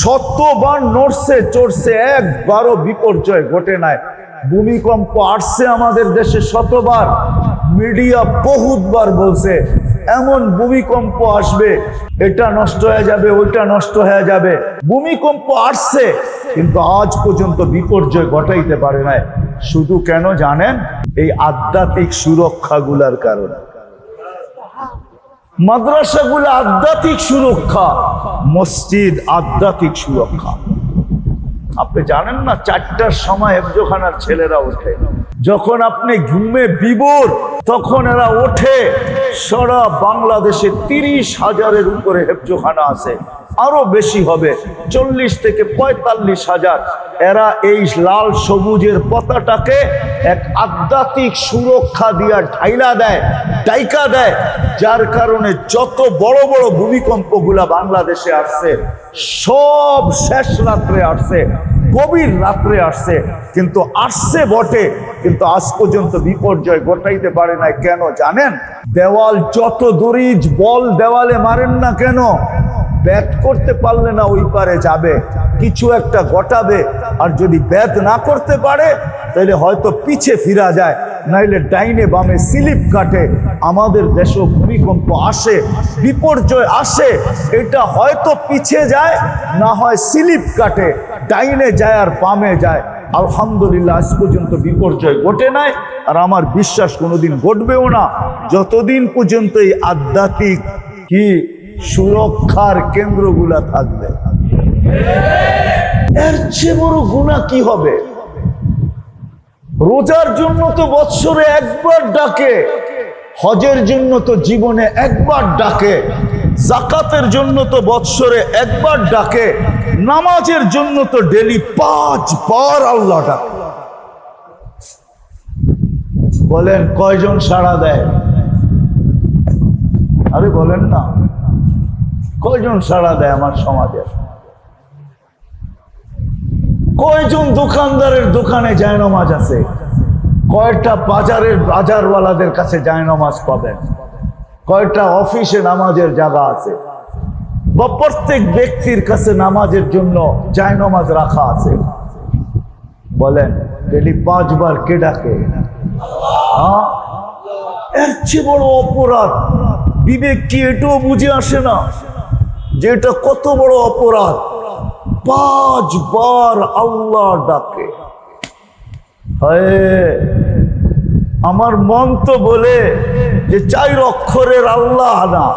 শতবার নড়ছে, চড়ছে, একবারও বিপর্যয় ঘটে নাই। ভূমিকম্প আসছে আমাদের দেশে শতবার। মিডিয়া বহুতবার বলছে, এমন ভূমিকম্প আসবে, এটা নষ্ট হয়ে যাবে, ওইটা নষ্ট হয়ে যাবে। ভূমিকম্প আসছে, কিন্তু আজ পর্যন্ত বিপর্যয় ঘটাইতে পারে নাই। শুধু কেন জানেন, এই আধ্যাত্মিক সুরক্ষাগুলার কারণে। মাদ্রাসাগুলো আধ্যাত্মিক সুরক্ষা মসজিদ আধ্যাত্মিক সুরক্ষা। আপনি জানেন না চারটার সময় হেফজোখানার ছেলেরা ওঠে। যখন আপনি ঘুমে বিবর, তখন এরা ওঠে। সারা বাংলাদেশে তিরিশ হাজারের উপরে হেফজোখানা আছে। আরও বেশি হবে, চল্লিশ থেকে পঁয়তাল্লিশ হাজার। এরা এই লাল সবুজের পতাটাকে এক আধ্যাত্মিক সুরক্ষা দিয়া ঢাইলা দেয় ডাইকা দেয়। যার কারণে যত বড় বড় ভূমিকম্পগুলা বাংলাদেশে আসছে, সব শেষ রাত্রে আসছে। গভীর রাত্রে আসছে, কিন্তু আসছে বটে, কিন্তু আজ পর্যন্ত বিপর্যয় ঘটাইতে পারে না কেন জানেন? দেওয়াল যত দরিজ, বল দেওয়ালে মারেন না কেন? ব্যাট করতে পারলে না ওই পারে যাবে, কিছু একটা ঘটাবে, আর যদি ব্যাট না করতে পারে, তাহলে হয়তো পিছে ফিরা যায়, নাইলে ডাইনে বামে স্লিপ কাটে, আমাদের দেশও ভূমিকম্প আসে, বিপর্যয় আসে, এটা হয়তো পিছে যায়, না হয় স্লিপ কাটে, ডাইনে যায় আর বামে যায়। আলহামদুলিল্লাহ, আজ পর্যন্ত বিপর্যয় ঘটে নাই, আর আমার বিশ্বাস কোনোদিন ঘটবেও না। যতদিন পর্যন্ত এই আধ্যাত্মিক কি সুরক্ষার কেন্দ্রগুলা থাকবে। এর চেয়ে বড় গুণা কি হবে? রোজার জন্য তো বৎসরে একবার ডাকে, হজের জন্য তো জীবনে একবার ডাকে জাকাতের জন্য তো বৎসরে একবার ডাকে, নামাজের জন্য তো ডেলি পাঁচ বার আল্লাহ ডাকে। বলেন, কয়জন সাড়া দেয়? আরে বলেন না। কয়জন সাড়া দেয় আমার সমাজের কয়জন দোকানদারের দোকানে জায়নমাজ আছে? কয়টা বাজারের বাজারওয়ালাদের কাছে জায়নমাজ পাবেন? কয়টা অফিসে নামাজের জায়গা আছে? বা প্রত্যেক ব্যক্তির কাছে নামাজের জন্য জায়নমাজ রাখা আছে? বলেন, ডেলি পাঁচবার কে ডাকে? হ্যাঁ? এর চেয়ে বড় অপরাধ। বিবেক কি এটাও বুঝে আসে না? যে এটা কত বড় অপরাধ। পাঁচবার আল্লাহ ডাকে। আমার মন তো বলে যে চার অক্ষরের আল্লাহ না।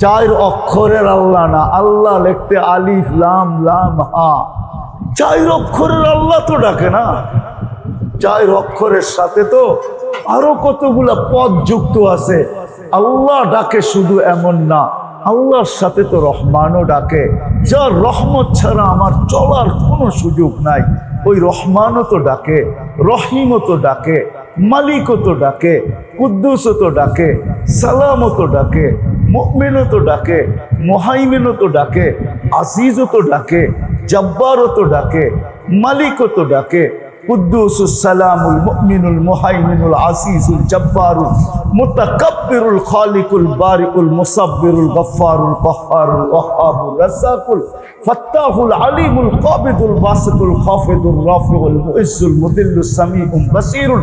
চার অক্ষরের আল্লাহ না। আল্লাহ লিখতে আলিফ, লাম লাম, হা। চার অক্ষরের আল্লাহ তো ডাকে না। চার অক্ষরের সাথে তো আরও কতগুলা পদ যুক্ত আছে। আল্লাহ ডাকে শুধু এমন না। আল্লাহর সাথে তো রহমানও ডাকে যার রহমত ছাড়া আমার চলার কোনো সুযোগ নাই ওই রহমানও তো ডাকে রহিমও তো ডাকে মালিকও তো ডাকে কুদ্দুসও তো ডাকে সালামও তো ডাকে মুমিনও তো ডাকে মোহাইমিনও তো ডাকে আজিজও তো ডাকে জব্বারও তো ডাকে মালিকও তো ডাকে قدوس السلام المؤمن المهيمن العزيز الجبار المتكبر الخالق البارئ المصبر الغفار القهار الوهاب الرزاق الفتاح العليم القابض الباسط الخافض الرافع المؤز المذل السميع البصير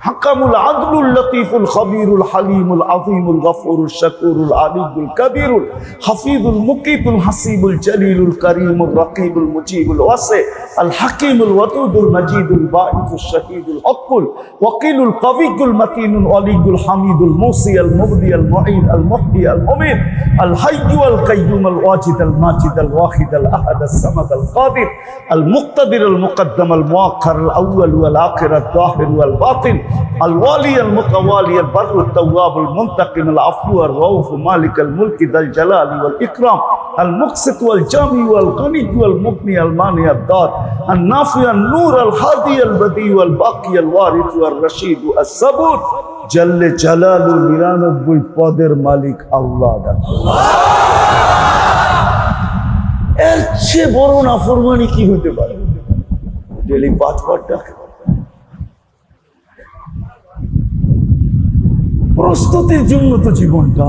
حكم العدل اللطيف الخبير الحليم العظيم الغفور الشكور العلي الكبير الحفيظ المقيت الحسيب الجليل الكريم الرقيب المجيب الواسع الحكيم الودود المجيد الباعث الشهيد الحق الوكيل القوي المتين الولي الحميد الموصي المبدي المعيد المحيي المميت الحي القيوم الواجد الماجد الواحد الأحد الصمد القادر المقتدر المقدم المؤخر الأول والآخر الظاهر والباطن الوالي المتوالي البر التواب المنتقم العفو الرؤوف مالك الملك ذا الجلال والإكرام المقسط والجامي والغني والمغني المانع الدار النافع النور الهادي البديع والباقي ওয়ারিসু আর রশিদ জালালু নিরানব্বই পদের মালিক আল্লাহ এর চেয়ে বড় কি হতে পারে? ডেলি পাঁচবার ডাকে। প্রস্তুতির জন্য তো জীবনটা।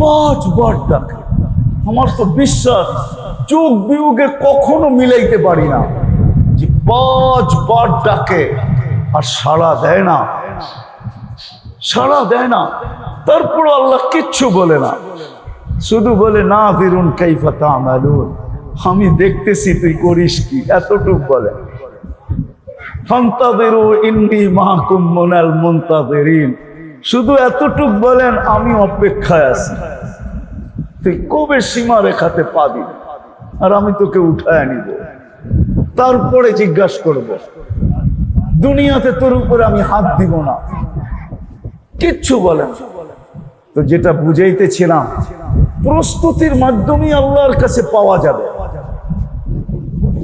পাঁচবার ডাকে। আমার তো বিশ্বাস, চোখ বিয়োগে কখনো মিলাইতে পারি না। পাঁচ বার ডাকে, আর সাড়া দেয় না। সাড়া দেয় না। তারপর আল্লাহ কিচ্ছু বলে না। শুধু বলে, না ফিরুন কাইফাতা আমালুন আমি দেখতেছি, তুই করিস কি? এতটুক বলে। ফান্তাদিরু ইন্নি মাহকুম মুনাল মুনতাদিরিন। শুধু এতটুক বলেন, আমি অপেক্ষায় আছি। তুই কবে সীমা রেখাতে পাবি আর আমি তোকে উঠায় নিব। তারপরে জিজ্ঞাসা করব, দুনিয়াতে তোর উপরে আমি হাত দিব না। কিচ্ছু বলেন তো যেটা বুঝাইতেছিলাম, প্রস্তুতির মাধ্যমে আল্লাহর কাছে পাওয়া যাবে।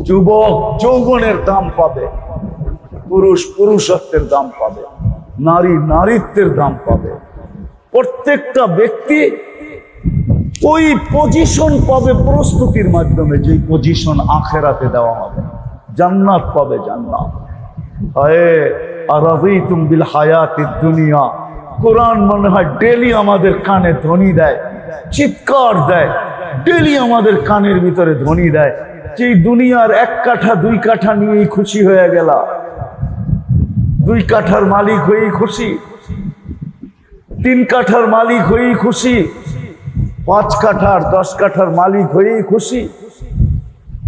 যুবক যৌবনের দাম পাবে, পুরুষ পুরুষত্বের দাম পাবে, নারী নারীত্বের দাম পাবে। প্রত্যেকটা ব্যক্তি ওই পজিশন পাবে প্রস্তুতির মাধ্যমে যে পজিশন আখেরাতে দেওয়া হবে। জান্নাত পাবে জান্নাত। হায় আরাদিতুম বিল হায়াতিদ দুনিয়া। কোরআন মনে হয় ডেলি আমাদের কানে ধ্বনি দেয়, চিৎকার দেয়, ডেলি আমাদের কানের ভিতরে ধ্বনি দেয়। যে দুনিয়ার এক কাঠা, দুই কাঠা নিয়েই খুশি হয়ে গেল দুই কাঠার মালিক হয়েই খুশি। তিন কাঠার মালিক হয়েই খুশি। পাঁচ কাঠার, দশ কাঠার মালিক হয়েই খুশি।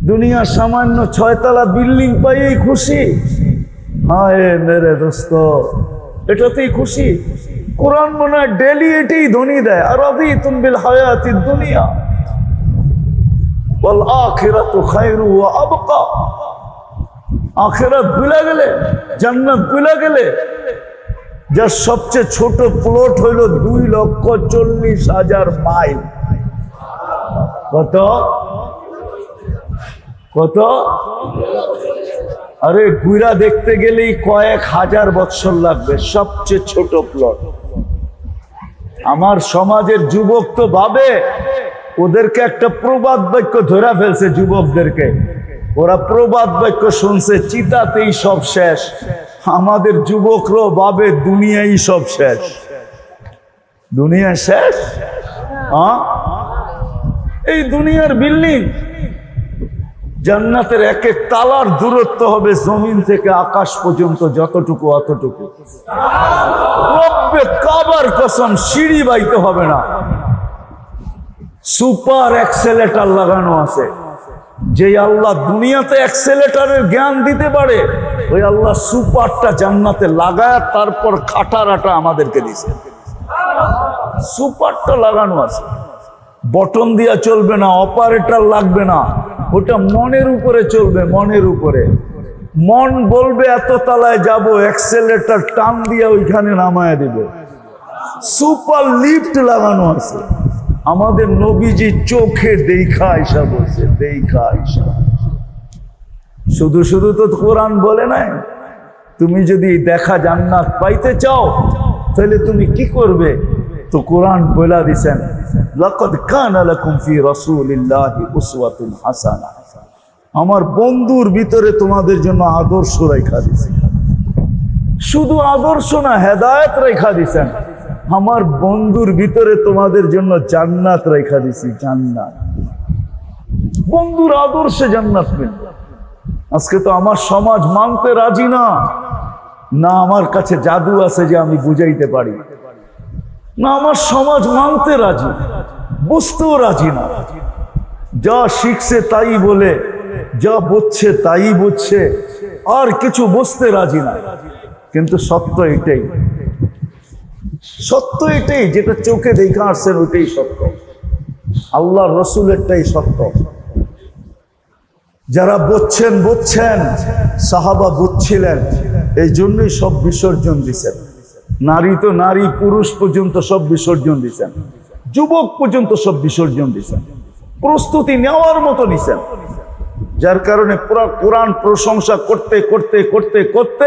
দুনিয়ার সামান্য ছয়তলা বিল্ডিং পাইয়েই খুশি। হায় মেরে দোস্ত, এটাতেই খুশি। কোরআন মনে হয় ডেলি এটাই ধ্বনি দেয়। আর আদি তুমবিল হায়াতি দুনিয়া। বল আখিরাতু খায়রু আবকা। আখেরাত ভুলে গেলে, জান্নাত ভুলে গেলে, যার সবচেয়ে ছোট প্লট হইল দুই লক্ষ চল্লিশ হাজার মাইল। কত? কত? আরে গুইরা দেখতে গেলেই কয়েক হাজার বৎসর লাগবে, সবচেয়ে ছোট প্লট আমার সমাজের যুবক তো ভাবে, ওদেরকে একটা প্রবাদ বাক্য ধরা ফেলছে যুবকদেরকে। ওরা প্রবাদ বাক্য শুনছে, চিতাতেই সব শেষ। আমাদের যুবকরাও ভাবে, দুনিয়াই সব শেষ। দুনিয়া শেষ? এই দুনিয়ার বিল্ডিং। জান্নাতের এক এক তালার দূরত্ব হবে জমিন থেকে আকাশ পর্যন্ত যতটুকু অতটুকু। কাবার কসম সিঁড়ি বাইতে হবে না। সুপার এক্সেলেটার লাগানো আছে। যে আল্লাহ দুনিয়াতে এক্সেলেটারের জ্ঞান দিতে পারে, ওই আল্লাহ সুপারটা জান্নাতে লাগায় তারপর খাটারাটা আমাদেরকে দিছে। সুপারটা লাগানো আছে। বটন দিয়া চলবে না, অপারেটর লাগবে না। ওটা মনের উপরে চলবে, মনের উপরে। মন বলবে, এত তালায় যাব এক্সেলেটার টান দিয়ে ওইখানে নামায় দিবে। সুপার লিফট লাগানো আছে। আমাদের নবীজি চোখে দেখা আইসা বলছে, দেখা আইসা শুধু শুধু তো কোরআন বলে নাই। তুমি যদি দেখা জান্নাত পাইতে চাও, তাহলে তুমি কি করবে? তো কোরআন বলা দিছেন। লাকাদ কানা লাকুম ফি রাসূলিল্লাহি আমার বন্ধুর ভিতরে তোমাদের জন্য আদর্শ রেখা দিছে। শুধু আদর্শ না, হেদায়েত রেখা দিছেন। আমার বন্ধুর ভিতরে তোমাদের জন্য জান্নাত রেখা দিছি, জান্নাত। বন্ধুর আদর্শে জান্নাত আজকে তো আমার সমাজ মানতে রাজি না। না, আমার কাছে জাদু আছে যে আমি বুঝাইতে পারি। না, আমার সমাজ মানতে রাজি বুঝতেও রাজি না। যা শিখছে তাই বলে, যা বুঝছে তাই বুঝছে, আর কিছু বুঝতে রাজি না। কিন্তু সত্য এটাই সত্য এটাই, যেটা চোখে দেখে আসছেন ওইটাই সত্য। আল্লাহ রসুলেরটাই সত্য। যারা বুঝছেন বুঝছেন, সাহাবা বুঝছিলেন, এই জন্যই সব বিসর্জন দিছেন। নারী তো নারী, পুরুষ পর্যন্ত সব বিসর্জন দিছেন। যুবক পর্যন্ত সব বিসর্জন দিছেন। প্রস্তুতি নেওয়ার মতো নিছেন। যার কারণে পুরা কোরআন প্রশংসা করতে করতে করতে করতে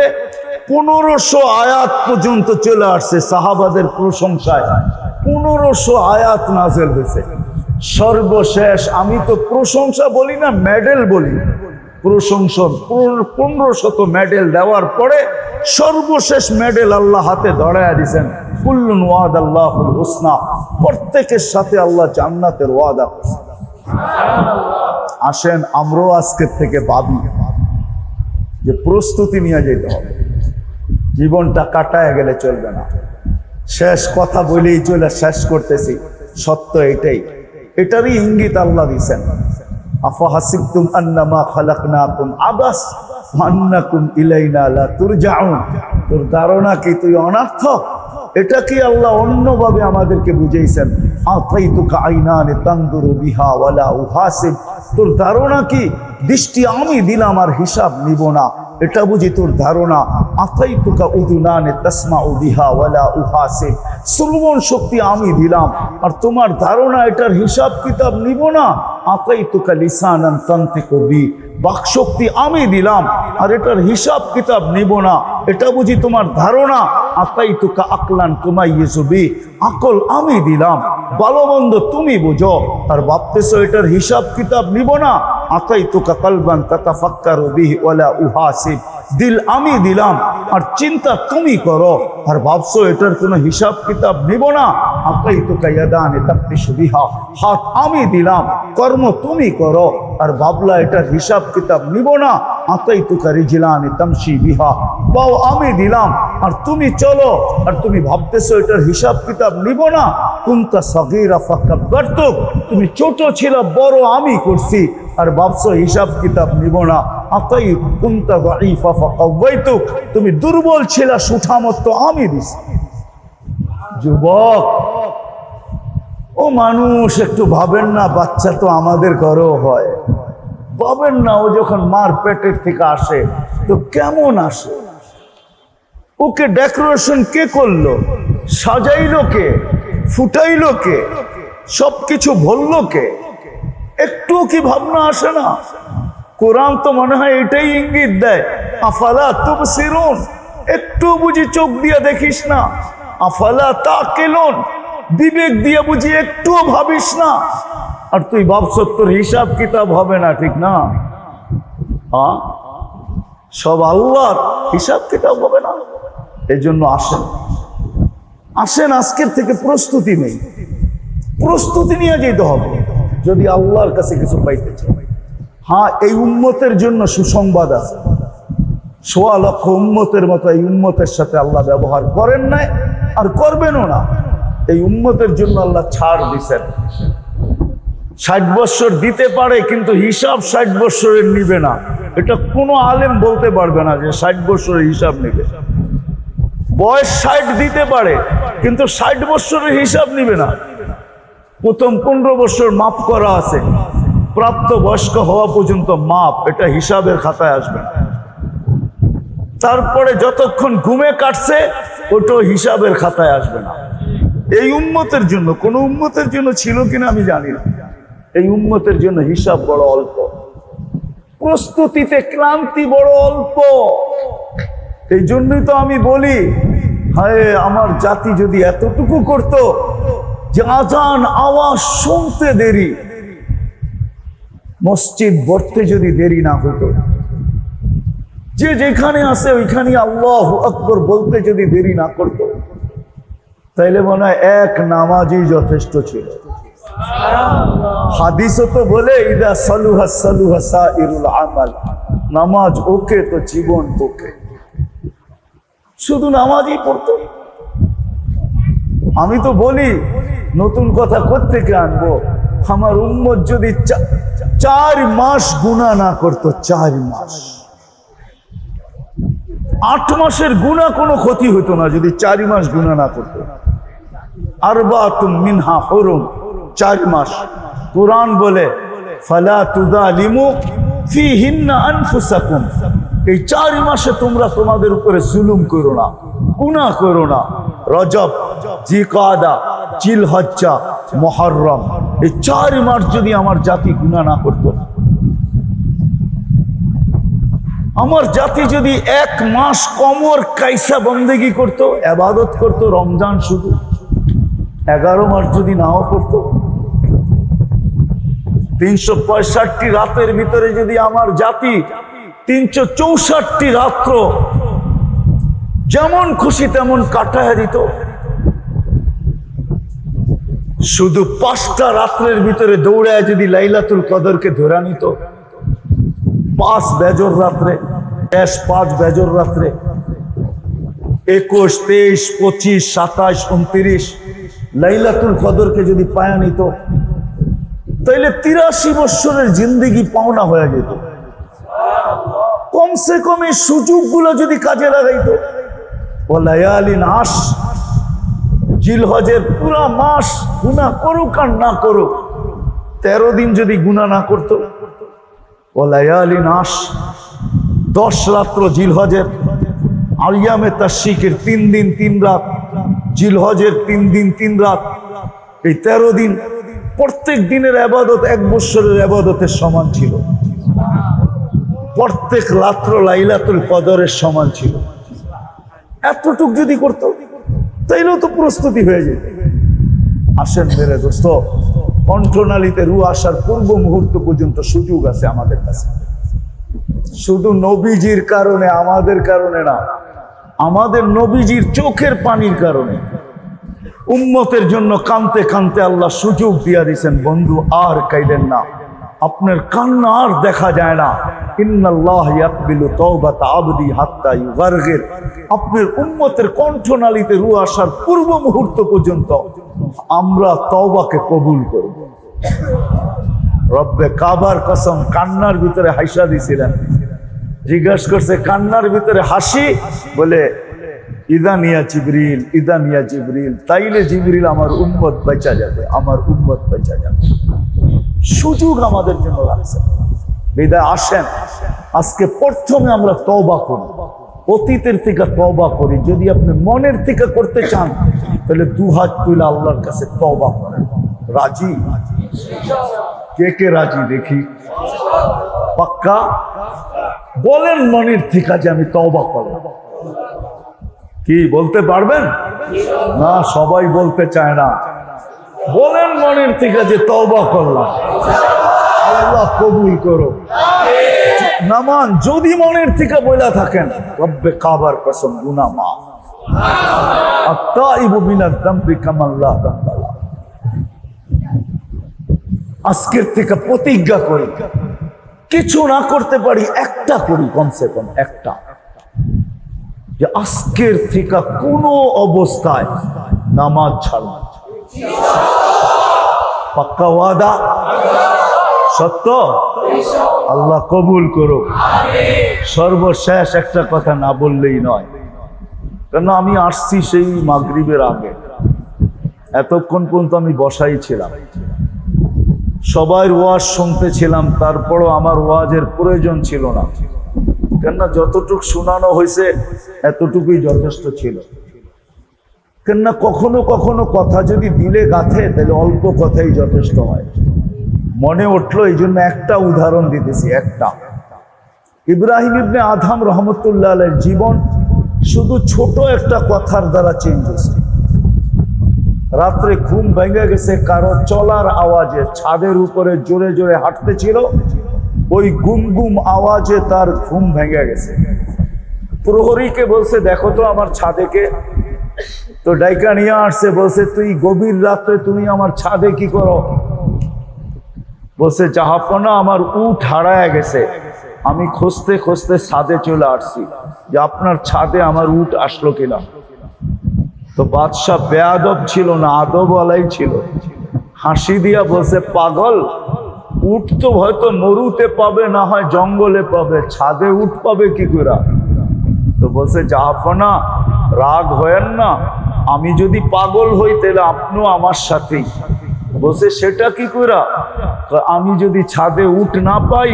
পনেরোশো আয়াত পর্যন্ত চলে আসছে সাহাবাদের প্রশংসায়। পনেরোশো আয়াত নাজেল হয়েছে। সর্বশেষ আমি তো প্রশংসা বলি না, মেডেল বলি। প্রশংসা পনেরো শত মেডেল দেওয়ার পরে সর্বশেষ মেডেল আল্লাহ হাতে ধরাইয়া দিছেন। কুল্লুন ওয়াদ আল্লাহুল হুসনা, প্রত্যেকের সাথে আল্লাহ জান্নাতের ওয়াদা আসেন, আমরাও আজকের থেকে ভাবি যে প্রস্তুতি নিয়ে যেতে হবে। জীবনটা কাটায় গেলে চলবে না। শেষ কথা বলেই চলে, শেষ করতেছি। সত্য এটাই। এটারই ইঙ্গিত আল্লাহ দিছেন। আফাহাসিবতুম আন্নামা খালাকনাকুম আবাস আন্নাকুম ইলাইনা লা তুরজাউন। তোর ধারণা কি তুই অনার্থক? এটা কি আল্লাহ অন্যভাবে আমাদেরকে বুঝাইছেন? আতাইতুকা আইনানে তানদুরু বিহা ওয়ালা উহাসিব। তোর ধারণা কি? দৃষ্টি আমি দিলাম আর হিসাব নিব না। এটা বুঝি তোর ধারণা। আতাই তুকা উদুনানে তসমা উদিহা ওয়ালা উহাসিব। শ্রবণ শক্তি আমি দিলাম। আর তোমার ধারণা এটার হিসাব কিতাব নিব না। আতাই তুকা লিসানান তান্তে কবি বাকশক্তি আমি দিলাম, আর এটার হিসাব কিতাব নিব না। এটা বুঝি তোমার ধারণা? আতাই তুকা আকলান তোমায় ছবি আকল আমি দিলাম ভালো তুমি বুঝো। আর ভাবতেছো এটার হিসাব কিতাব নিব না। আতাই তুকা কালবান তাতাফাক্কারু বিহি ওয়ালা উহাসিব। দিল আমি দিলাম, আর চিন্তা তুমি করো। আর ভাবছ এটার কোনো হিসাব কিতাব নিব না। আকাই তো কায়াদানে তাপ্তিসু বিহা। হাত আমি দিলাম, কর্ম তুমি করো। আর ভাবলা এটার হিসাব কিতাব নিব না। আকাই তো কারিজিলানে তামসি বিহা। পাও আমি দিলাম। আর তুমি চলো। আর তুমি ভাবতেছো এটার হিসাব কিতাব নিব না। কুন্তা সগিরা ফাকাব্বারতুক তুমি ছোট ছিল, বড় আমি করছি। আর ভাবছ হিসাব কিতাব নিব না। আতাই কুন্তা দাইফা ফাকাওয়াইতুক তুমি দুর্বল ছিল সুঠামত আমি দিছি। যুবক, ও মানুষ, একটু ভাবেন না, বাচ্চা তো আমাদের ঘরেও হয়। ভাবেন না ও যখন মার পেটের থেকে আসে, তো কেমন আসে? ওকে ডেকোরেশন কে করল? সাজাইলো কে? ফুটাইলো কে? সব কিছু কে? একটু কি ভাবনা আসে না? কোরআন তো মনে হয় এটাই ইঙ্গিত দেয়। আফালা তুম সিরুন একটু বুঝি চোখ দিয়ে দেখিস না। আফালা তা কেলন বিবেক দিয়ে বুঝি একটুও ভাবিস না। আর তুই ভাবছ তোর হিসাব কিতাব হবে না, ঠিক না? সব আল্লাহর হিসাব কিতাব হবে না? এই জন্য আসেন। আসেন, আজকের থেকে প্রস্তুতি নেই। প্রস্তুতি নিয়ে যেতে হবে, যদি আল্লাহর কাছে কিছু পাইতে চাই হ্যাঁ এই উম্মতের জন্য সুসংবাদ আছে। সোয়া লক্ষ উম্মতের মতো এই উম্মতের সাথে আল্লাহ ব্যবহার করেন নাই আর করবেনও না। এই উম্মতের জন্য আল্লাহ ছাড় দিছেন। ষাট বৎসর দিতে পারে, কিন্তু হিসাব ষাট বৎসরের নিবে না। এটা কোনো আলেম বলতে পারবে না যে ষাট বৎসরের হিসাব নেবে। বয়স ষাট দিতে পারে, কিন্তু ষাট বৎসরের হিসাব নিবে না। প্রথম পনেরো বছর মাপ করা আছে। প্রাপ্ত বয়স্ক হওয়া পর্যন্ত মাপ, এটা হিসাবের খাতায় আসবে না। তারপরে যতক্ষণ ঘুমে কাটছে ওটাও হিসাবের খাতায় আসবে না। এই উম্মতের জন্য, কোন উম্মতের জন্য ছিল কিনা আমি জানি না। এই উম্মতের জন্য হিসাব বড় অল্প। প্রস্তুতিতে ক্লান্তি বড় অল্প। এই জন্যই তো আমি বলি, হায়, আমার জাতি যদি এতটুকু করত যে আজান, আওয়াজ শুনতে দেরি, মসজিদ বর্তে যদি দেরি না হতো। যে যেখানে আছে ওইখানে আল্লাহ আকবর বলতে যদি দেরি না করতো, তাইলে মনে হয় এক নামাজই যথেষ্ট ছিল। হাদিসও তো বলে, ইদা আমাল। নামাজ ওকে তো জীবন ওকে। শুধু নামাজই পড়তো। আমি তো বলি, নতুন কথা থেকে আনব? আমার উম্মত যদি চার মাস গুণা না করতো, চার মাস। আট মাসের গুণা কোনো ক্ষতি হতো না যদি চারি মাস গুণা না করতো। আর বা মিনহা হরুম। চার মাস। কোরআন বলে, ফালা তুদা লিমু ফি হিন্না আনফুসাকুম। এই চার মাসে তোমরা তোমাদের উপরে জুলুম করো না, গুনাহ করো না। রজব, জিকাদা চিল হজ্জা মহরম, এই চার মাস যদি আমার জাতি গুনাহ না করতো। আমার জাতি যদি এক মাস কমর কাইসা বন্দেগি করত আবাদত করত, রমজান শুধু এগারো মাস যদি নাও করত তিনশো পঁয়ষট্টি রাতের ভিতরে যদি আমার জাতি তিনশো চৌষট্টি রাত্র যেমন খুশি তেমন কাটায় দিত। শুধু পাঁচটা রাত্রের ভিতরে দৌড়ায় যদি লাইলাতুল কদরকে ধরা নিত। পাঁচ বেজর রাত্রে এস পাঁচ বেজর রাত্রে। একুশ, তেইশ, পঁচিশ, সাতাশ, উনত্রিশ, লাইলাতুল কদরকে যদি পায়া নিত তাইলে তিরাশি বৎসরের জিন্দিগি পাওনা হয়ে যেত। কমসে কম এই সুযোগগুলো যদি কাজে লাগাইতো। ও লায়ালিন আস জিলহজের পুরা মাস গুণা করুক আর না করুক, তেরো দিন যদি গুণা না করতো। ও লায়ালিন আস দশ রাত্র জিলহজের আলিয়ামে তাশিকের তিন দিন তিন রাত, জিলহজের তিন দিন তিন রাত, এই তেরো দিন প্রত্যেক দিনের আবাদত এক বৎসরের আবাদতের সমান ছিল। প্রত্যেক রাত্র লাইলাতুল কদরের সমান ছিল। এতটুক যদি করতো, তাইলেও তো প্রস্তুতি হয়ে যেত। আসেন মেরে দোস্ত, কণ্ঠনালীতে রু আসার পূর্ব মুহূর্ত পর্যন্ত সুযোগ আছে আমাদের কাছে। শুধু নবীজির কারণে, আমাদের কারণে না, আমাদের নবীজির চোখের পানির কারণে। উম্মতের জন্য কানতে কানতে আল্লাহ সুযোগ দিয়া দিয়েছেন বন্ধু, আর কাইলেন না। আপনার কান্না আর দেখা যায় না। আপনার উম্মতের কণ্ঠনালীতে রু আসার পূর্ব মুহূর্ত পর্যন্ত আমরা তওবাকে কবুল করব। রব্বে কাবার কসম, কান্নার ভিতরে হাইসা দিছিলেন। জিজ্ঞাস করছে, কান্নার ভিতরে হাসি? বলে ইদানিয়া জিবরিল ইদানিয়া জিবরিল, তাইলে জিবরিল আমার উম্মত বেচা যাবে, আমার উম্মত বেচা যাবে। সুযোগ আমাদের জন্য রাখছে বিদায়, আসেন। আজকে প্রথমে আমরা তওবা করি। অতীতের থেকে তওবা করি। যদি আপনি মনের থেকে করতে চান, তাহলে দু হাত তুলে আল্লাহর কাছে তওবা করেন। রাজি? কে কে রাজি দেখি? পাক্কা? বলেন মনের থেকে যে আমি তওবা করব কি বলতে পারবেন? না, সবাই বলতে চায় না। বলেন মনের থেকে যে তওবা করলাম। আল্লাহ কবুল করো নামান যদি মনের থেকে বইলা থাকেন, রব্বে কাবার কসম গুনা মা আজকের থেকে প্রতিজ্ঞা করি, কিছু না করতে পারি, একটা করি, কমসে কম একটা। যে আজকের থেকে কোনো অবস্থায় নামাজ ছাড়ব পাক্কা ওয়াদা? সত্য? আল্লাহ কবুল করো সর্বশেষ একটা কথা না বললেই নয়। কেন আমি আসছি সেই মাগরিবের আগে। এতক্ষণ পর্যন্ত আমি বসাই ছিলাম। সবাই ওয়াজ শুনতেছিলাম তারপরও আমার ওয়াজের প্রয়োজন ছিল না। কেননা যতটুক শোনানো হয়েছে, এতটুকুই যথেষ্ট ছিল। কেননা কখনো কখনো কথা যদি দিলে গাথে, তাহলে অল্প কথাই যথেষ্ট হয়। মনে উঠল এই জন্য একটা উদাহরণ দিতেছি, একটা। ইব্রাহিম ইবনে আধাম রহমতুল্লাহ আলের জীবন শুধু ছোট একটা কথার দ্বারা চেঞ্জ হয়েছে। রাত্রে ঘুম ভেঙে গেছে, কারও চলার আওয়াজে ছাদের উপরে জোরে জোরে হাঁটতেছিল ওই গুম গুম আওয়াজে তার ঘুম ভেঙে গেছে। প্রহরীকে বলছে, দেখো তো আমার ছাদেকে। তো ডাইকা নিয়ে আসছে, বলছে, তুই গভীর রাত্রে তুমি আমার ছাদে কি করো? বলছে, জাহাপনা আমার উঠ হারায় গেছে। আমি খুঁজতে খুঁজতে ছাদে চলে আসছি। যে আপনার ছাদে আমার উঠ আসলো কিনা? তো বাদশাহ বেয়াদব ছিল না আদবওয়ালাই ছিল। হাসি দিয়া বলছে, পাগল উঠ তো হয়তো মরুতে পাবে, না হয় জঙ্গলে পাবে। ছাদে উঠ পাবে কি করে? তো বলছে জাহাপনা রাগ হয়েন না। আমি যদি পাগল হই, তাহলে আপনিও আমার সাথেই। বলছে, সেটা কি কইরা তো আমি যদি ছাদে উঠ না পাই,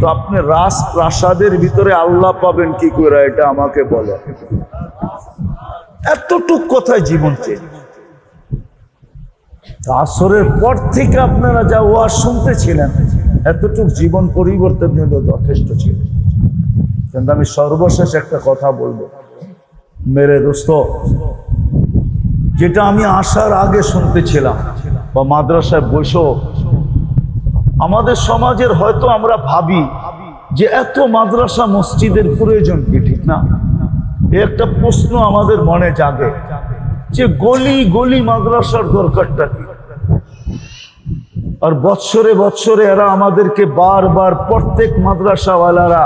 তো আপনি রাস প্রাসাদের ভিতরে আল্লাহ পাবেন কি করে? এটা আমাকে বলে। এতটুক কথায় জীবন আসরের পর থেকে আপনারা যা ওয়াজ শুনতেছিলেন, এতটুক জীবন পরিবর্তন জন্য যথেষ্ট ছিল। কিন্তু আমি সর্বশেষ একটা কথা বলব। মেরে দোস্ত, যেটা আমি আসার আগে শুনতেছিলাম বা মাদ্রাসায় বসো, আমাদের সমাজের হয়তো আমরা ভাবি যে এত মাদ্রাসা মসজিদের প্রয়োজন কি, ঠিক না? একটা প্রশ্ন আমাদের মনে জাগে যে গলি গলি মাদ্রাসার দরকারটা কি? আর বৎসরে বৎসরে এরা আমাদেরকে বারবার প্রত্যেক মাদ্রাসাওয়ালারা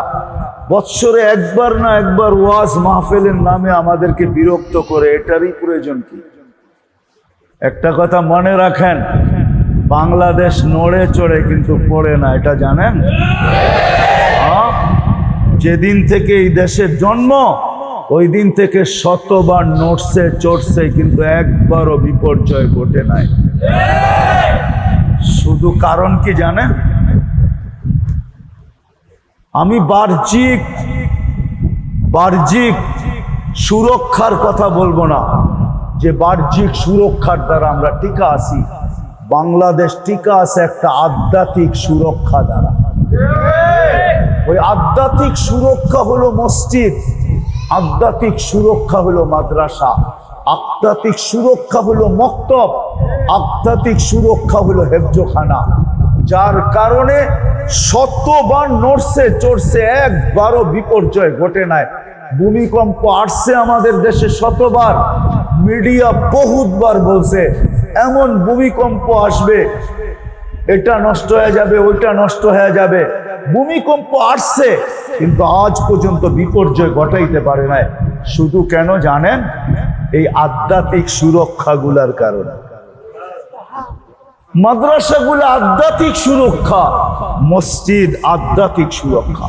বৎসরে একবার না একবার ওয়াজ মাহফিলের নামে আমাদেরকে বিরক্ত করে, এটারই প্রয়োজন কি একটা কথা মনে রাখেন, বাংলাদেশ নড়ে চড়ে কিন্তু পড়ে না, এটা জানেন? যেদিন থেকে এই দেশের জন্ম, ওই দিন থেকে শতবার নড়ছে, চড়ছে, কিন্তু একবারও বিপর্যয় ঘটে নাই শুধু কারণ কি জানেন? আমি বাহ্যিক বাহ্যিক সুরক্ষার কথা বলব না। যে বাহ্যিক সুরক্ষার দ্বারা আমরা টিকা আছি, বাংলাদেশ টিকা আছে একটা আধ্যাত্মিক সুরক্ষা দ্বারা। ওই আধ্যাত্মিক সুরক্ষা হলো মসজিদ, আধ্যাত্মিক সুরক্ষা হলো মাদ্রাসা, আধ্যাত্মিক সুরক্ষা হলো মক্তব। আধ্যাত্মিক সুরক্ষা হলো হেফজোখানা, যার কারণে শতবার নড়ছে, চড়ছে, একবারও বিপর্যয় ঘটে নাই। ভূমিকম্প আসছে আমাদের দেশে শতবার, মিডিয়া বহুতবার বলছে, এমন ভূমিকম্প আসবে, এটা নষ্ট হয়ে যাবে, ওইটা নষ্ট হয়ে যাবে। ভূমিকম্প আসছে, কিন্তু আজ পর্যন্ত বিপর্যয় ঘটাইতে পারে নাই। শুধু কেন জানেন, এই আধ্যাত্মিক সুরক্ষাগুলার কারণে। মাদ্রাসাগুলো আধ্যাত্মিক সুরক্ষা, মসজিদ আধ্যাত্মিক সুরক্ষা।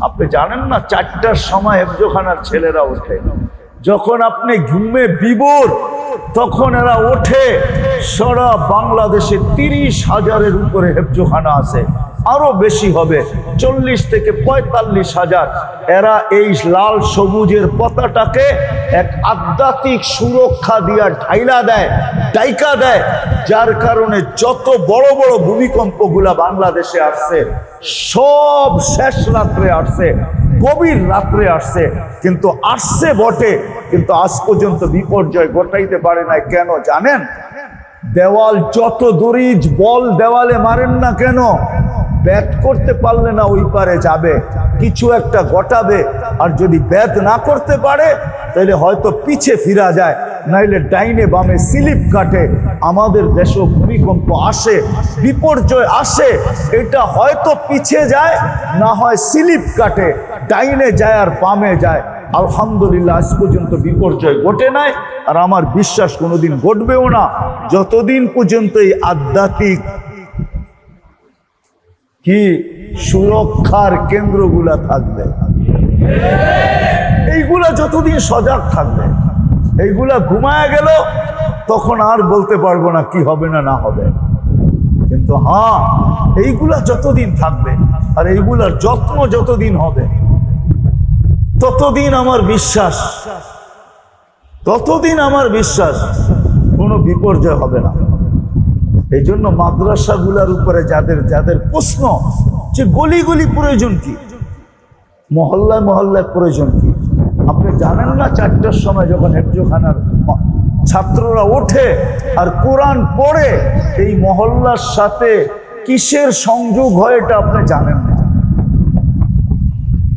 আপনি জানেন না, চারটার সময় হেফজোখানার ছেলেরা ওঠে। যখন আপনি ঘুমে বিবর তখন এরা ওঠে। সারা বাংলাদেশে তিরিশ হাজারের উপরে হেফজোখানা আছে। আরও বেশি হবে। চল্লিশ থেকে পঁয়তাল্লিশ হাজার। এরা এই লাল সবুজের পতাটাকে এক আধ্যাত্মিক সুরক্ষা দিয়া ঢাইলা দেয়, ডাইকা দেয়। যার কারণে যত বড় বড় ভূমিকম্পগুলা বাংলাদেশে আসছে, সব শেষ রাত্রে আসছে, গভীর রাত্রে আসছে। কিন্তু আসছে বটে, কিন্তু আজ পর্যন্ত বিপর্যয় ঘটাইতে পারে না কেন জানেন? দেওয়াল যত দরিজ, বল দেওয়ালে মারেন না কেন? ব্যাট করতে পারলে না ওই পারে যাবে, কিছু একটা ঘটাবে, আর যদি ব্যাট না করতে পারে, তাহলে হয়তো পিছে ফিরা যায়, নাইলে ডাইনে বামে স্লিপ কাটে, আমাদের দেশেও ভূমিকম্প আসে, বিপর্যয় আসে, এটা হয়তো পিছে যায়, না হয় স্লিপ কাটে, ডাইনে যায় আর বামে যায়। আলহামদুলিল্লাহ, আজ পর্যন্ত বিপর্যয় ঘটে নাই, আর আমার বিশ্বাস কোনোদিন ঘটবেও না। যতদিন পর্যন্ত এই আধ্যাত্মিক কি সুরক্ষার কেন্দ্রগুলা থাকবে? এইগুলা যতদিন সজাগ থাকবে, এইগুলা ঘুমায় গেল, তখন আর বলতে পারব না কি হবে না না হবে। কিন্তু হ্যাঁ এইগুলা যতদিন থাকবে, আর এইগুলার যত্ন যতদিন হবে, ততদিন আমার বিশ্বাস, ততদিন আমার বিশ্বাস, কোনো বিপর্যয় হবে না। এই জন্য মাদ্রাসাগুলার উপরে যাদের যাদের প্রশ্ন, যে গলি গলি প্রয়োজন কি? মহল্লায় মহল্লায় প্রয়োজন কি? আপনি জানেন না চারটার সময় যখন হেফজোখানার ছাত্ররা ওঠে আর কোরআন পড়ে, এই মহল্লার সাথে কিসের সংযোগ হয় এটা আপনি জানেন না।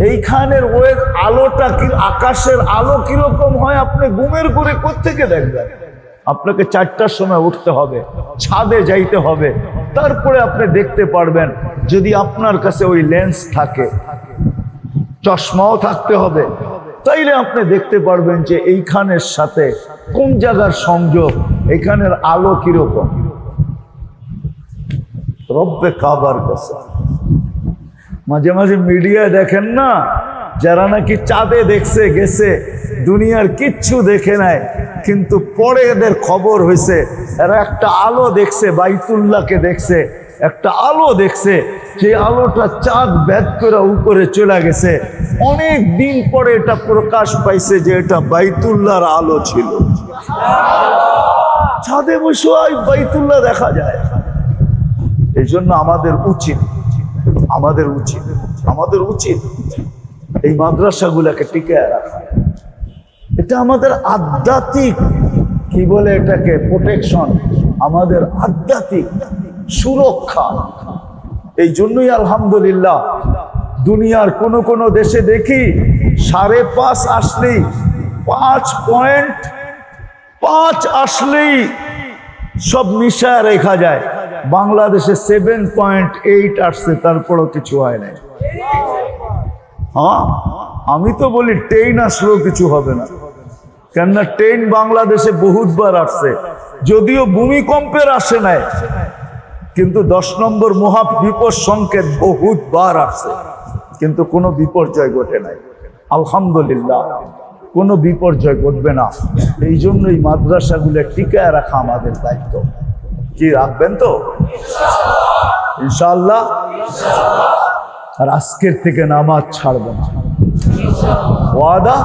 এইখানের ওয়ের আলোটা কি আকাশের আলো কীরকম হয় আপনি গুমের করে কোত্থেকে দেখবেন? আপনাকে চারটার সময় উঠতে হবে, ছাদে যাইতে হবে, তারপরে আপনি দেখতে পারবেন যদি আপনার কাছে ওই লেন্স থাকে। চশমাও থাকতে হবে। তাইলে আপনি দেখতে পারবেন যে এইখানের সাথে কোন জায়গার সংযোগ এখানের আলো কীরকম। রব্বে কাবার কাছে। মাঝে মাঝে মিডিয়া দেখেন না, যারা নাকি চাঁদে দেখছে, গেছে দুনিয়ার কিচ্ছু দেখে নাই, কিন্তু পরে এদের খবর হয়েছে, এরা একটা আলো দেখছে, বাইতুল্লাহকে দেখছে, একটা আলো দেখছে, যে আলোটা চাঁদ ব্যাদ করে উপরে চলে গেছে। অনেক দিন পরে এটা প্রকাশ পাইছে যে এটা বাইতুল্লাহর আলো ছিল। ছাদে বসে ওই বাইতুল্লাহ দেখা যায়। এই জন্য আমাদের উচিত আমাদের উচিত আমাদের উচিত এই মাদ্রাসাগুলোকে টিকে রাখা। এটা আমাদের আধ্যাত্মিক, কি বলে এটাকে? প্রোটেকশন আমাদের আধ্যাত্মিক সুরক্ষা। এই জন্যই আলহামদুলিল্লাহ দুনিয়ার কোন কোন দেশে দেখি সাড়ে পাঁচ আসলেই, পাঁচ পয়েন্ট, পাঁচ আসলেই সব মিশায় রেখা যায়। বাংলাদেশে সেভেন পয়েন্ট এইট আসছে, তারপরও কিছু হয় নাই। হ্যাঁ? আমি তো বলি ট্রেন আসলেও কিছু হবে না। কেননা ট্রেন বাংলাদেশে বহুতবার আসছে। যদিও ভূমিকম্পের আসে নাই, কিন্তু দশ নম্বর মহা বিপদ সংকেত বহুতবার আসছে। কিন্তু কোনো বিপর্যয় ঘটে নাই। আলহামদুলিল্লাহ, কোনো বিপর্যয় ঘটবে না। এই জন্যই মাদ্রাসাগুলো টিকায় রাখা আমাদের দায়িত্ব। কি, রাখবেন তো? ইনশাআল্লাহ। আর আজকের থেকে নামাজ ছাড়ব না। ওয়াদা?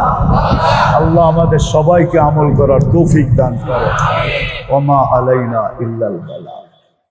আল্লাহ আমাদের সবাইকে আমল করার তৌফিক দান করে। ওমা আলাইনা ইল্লাল বালা।